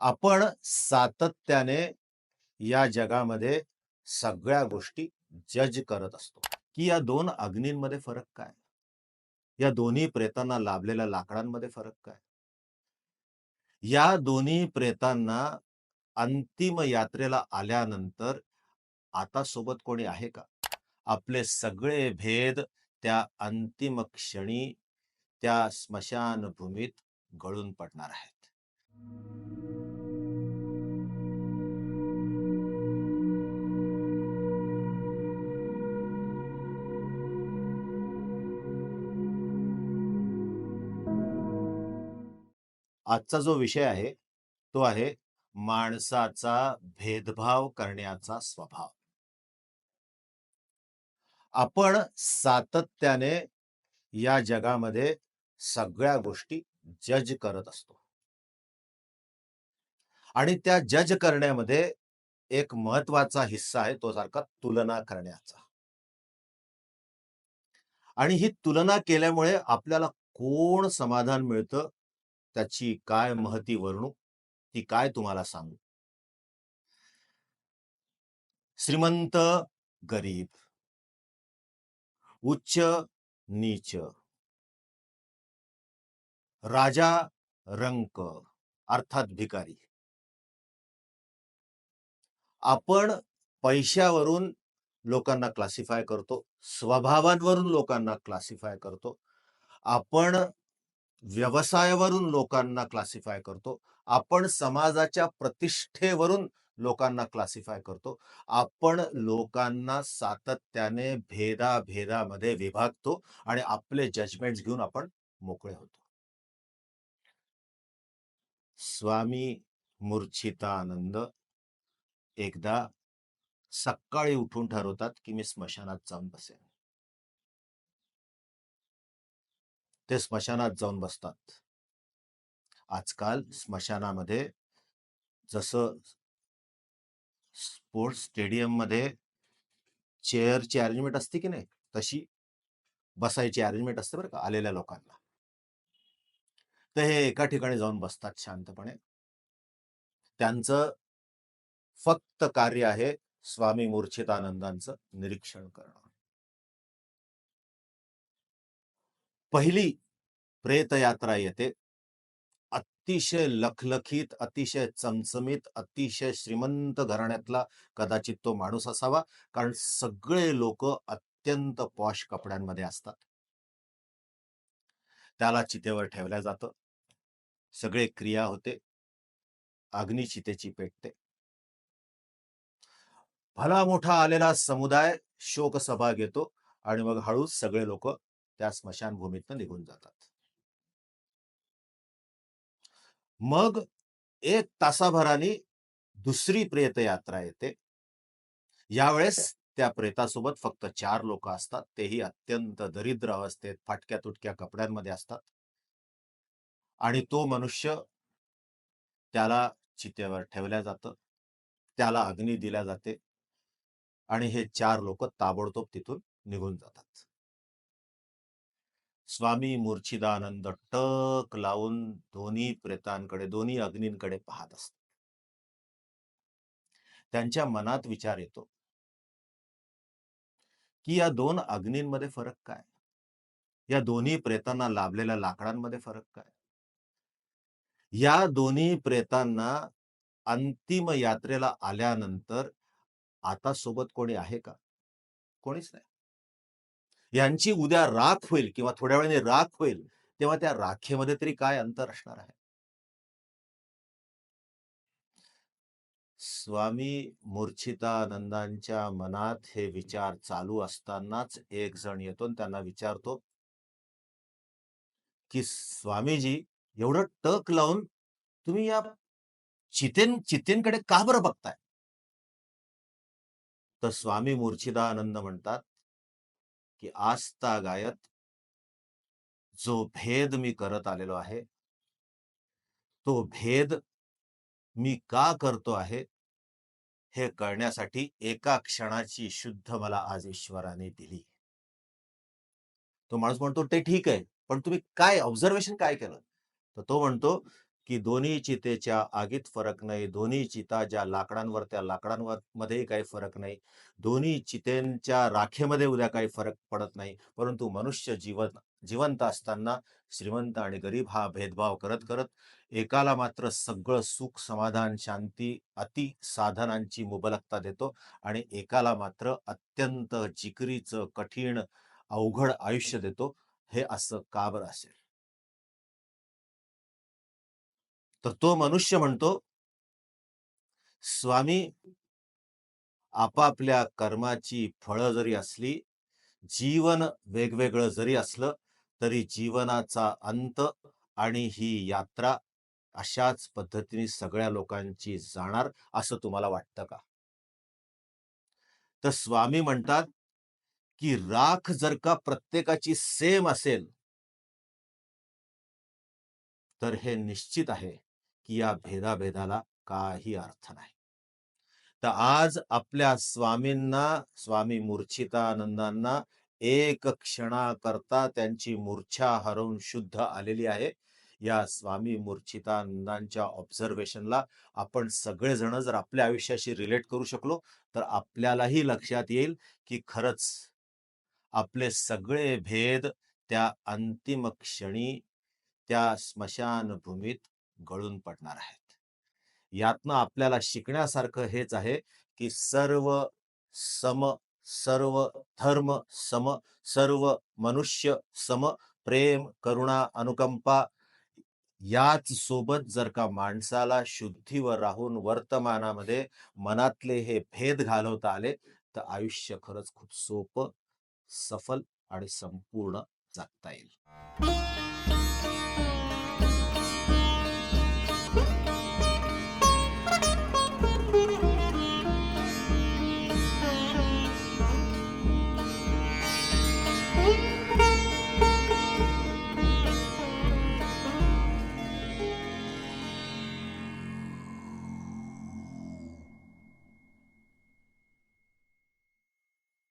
आपण सातत्याने या जगामध्ये सगळ्या गोष्टी जज करत असतो, की या दोन अग्नींमध्ये फरक काय? या दोन्ही प्रेतांना लाभलेल्या लाकडांमध्ये फरक काय? या दोन्ही प्रेतांना अंतिम यात्रेला आल्यानंतर आता सोबत कोणी आहे का? आपले सगळे भेद त्या अंतिम क्षणी त्या स्मशानभूमीत गळून पडणार आहेत. आजचा जो विषय आहे, तो आहे माणसाचा भेदभाव करण्याचा स्वभाव. आपण सातत्याने या जगामध्ये सगळ्या गोष्टी जज करत असतो. आणि त्या जज करण्यामध्ये एक महत्त्वाचा हिस्सा आहे तो सारखा तुलना करण्याचा. आणि ही तुलना केल्यामुळे आपल्याला कोण समाधान मिळतं, त्याची काय महती वर्णू, ती काय तुम्हाला सांगू. श्रीमंत, गरीब. उच्च, नीच. राजा, रंक अर्थात भिकारी. आपण पैशावरून लोकांना क्लासिफाय करतो, स्वभावांवरून लोकांना क्लासिफाय करतो. आपण व्यवसायावरून लोकांना क्लासिफाय करतो. आपण समाजाच्या प्रतिष्ठेवरून लोकांना क्लासिफाय करतो. आपण लोकांना सातत्याने भेदा-भेदामध्ये विभागतो आणि आपले जजमेंट्स घेऊन आपण मोकळे होतो. स्वामी मूर्छितानंद एकदा सकाळी उठून ठरवतात, की मी स्मशानात जाऊन बसेन. ते स्मशानात जाऊन बसतात. आजकाल स्मशानामध्ये जसं स्पोर्ट्स स्टेडियममध्ये चेअरची अरेंजमेंट असते की नाही, तशी बसायची अरेंजमेंट असते बरं का आलेल्या लोकांना. तर हे एका ठिकाणी जाऊन बसतात शांतपणे. त्यांचं फक्त कार्य आहे स्वामी मूर्छितानंदांचं निरीक्षण करणं. पहिली प्रेतयात्रा येते. अतिशय लखलखीत, अतिशय चमचमीत, अतिशय श्रीमंत घराण्यातला कदाचित तो माणूस असावा. कारण सगळे लोक अत्यंत पॉश कपड्यांमध्ये असतात. त्याला चितेवर ठेवलं जातं. सगळे क्रिया होते. अग्निचितेची पेटते. भला मोठा आलेला समुदाय शोकसभा घेतो आणि मग हळूच सगळे लोक त्या स्मशानभूमीतनं निघून जातात. मग 1 तासाभराने दुसरी प्रेतयात्रा येते. यावेळेस त्या प्रेतासोबत फक्त 4 लोकं असतात. तेही अत्यंत दरिद्र अवस्थेत, फाटक्या-तुटक्या कपड्यांमध्ये असतात. आणि तो मनुष्य त्याला चितेवर ठेवल्या जातं. त्याला अग्नी दिल्या जाते. आणि हे 4 लोकं ताबडतोब तिथून निघून जातात. स्वामी मूर्छिदानंद टक लावून दोन्ही प्रेतांकडे, दोन्ही अग्नींकडे पाहत असतात. त्यांच्या मनात विचार येतो. की या दोन अग्नींमध्ये फरक काय? या दोन्ही प्रेतांना लाभलेल्या लाकडांमध्ये फरक काय? या दोन्ही प्रेतांना अंतिम यात्रेला आल्यानंतर आता सोबत कोणी आहे का? कोणीच नाही. यांची उद्या राख होईल किंवा थोड्या वेळाने राख होईल, तेव्हा त्या राखेमध्ये तरी काय अंतर असणार आहे? स्वामी मूर्छितानंदांच्या मनात हे विचार चालू असतानाच एक जण येतो आणि त्यांना विचारतो की स्वामीजी एवढं टक लावून तुम्ही या चितेन चितेंकडे का बरं बघताय? तर स्वामी मूर्छिदानंद म्हणतात, की आजतागायत जो भेद मी करत आलेलो आहे, तो भेद मी का करतो आहे, हे कळण्यासाठी एका क्षणाची शुद्ध मला आज ईश्वराने दिली. तो माणूस म्हणतो, "ते ठीक आहे, पण तुम्ही काय ऑब्झर्वेशन काय केलं?" तर तो म्हणतो, की दोन्ही चितेच्या आगीत फरक नाही, दोन्ही चिता ज्या लाकडांवर त्या लाकडांवर मध्येही काही फरक नाही. दोन्ही चितेंच्या राखेमध्ये उद्या काही फरक पडत नाही. परंतु मनुष्य जीवन जिवंत असताना श्रीमंत आणि गरीब हा भेदभाव करत-करत एकाला मात्र सगळं सुख, समाधान, शांती, अति साधनांची मुबलकता देतो आणि एकाला मात्र अत्यंत जिकरीचं कठीण, अवघड आयुष्य देतो. हे असं का बरं असेल? तर तो मनुष्य म्हणतो स्वामी आपापल्या कर्माची फळं जरी असली, जीवन वेगवेगळं जरी असलं, तरी जीवनाचा अंत आणि ही यात्रा अशाच पद्धतीने सगळ्या लोकांची जाणार, असं तुम्हाला वाटतं का? तर स्वामी म्हणतात, की राख जर का प्रत्येकाची सेम असेल तर हे निश्चित आहे, की या भेदाभेदाला काही अर्थ नाही. तर आज आपल्या स्वामींना, स्वामी मूर्छितानंदांना एक क्षणाकरता त्यांची मूर्छा हरवून शुद्ध आलेली आहे. या स्वामी मूर्छितानंदांच्या ऑब्झर्वेशनला आपण सगळेजण जर आपल्या आयुष्याशी रिलेट करू शकलो, तर आपल्यालाही लक्षात येईल, की खरंच आपले सगळे भेद त्या अंतिम क्षणी त्या स्मशानभूमीत गळून पडणार आहेत. यातनं आपल्याला शिकण्यासारखं हेच आहे, की सर्व सम, सर्व धर्म सम, सर्व मनुष्य सम, प्रेम, करुणा, अनुकंपा याच सोबत जर का माणसाला शुद्धीवर राहून वर्तमानामध्ये मनातले हे भेद घालवता आले, तर आयुष्य खरंच खूप सोपं, सफल आणि संपूर्ण जगता येईल.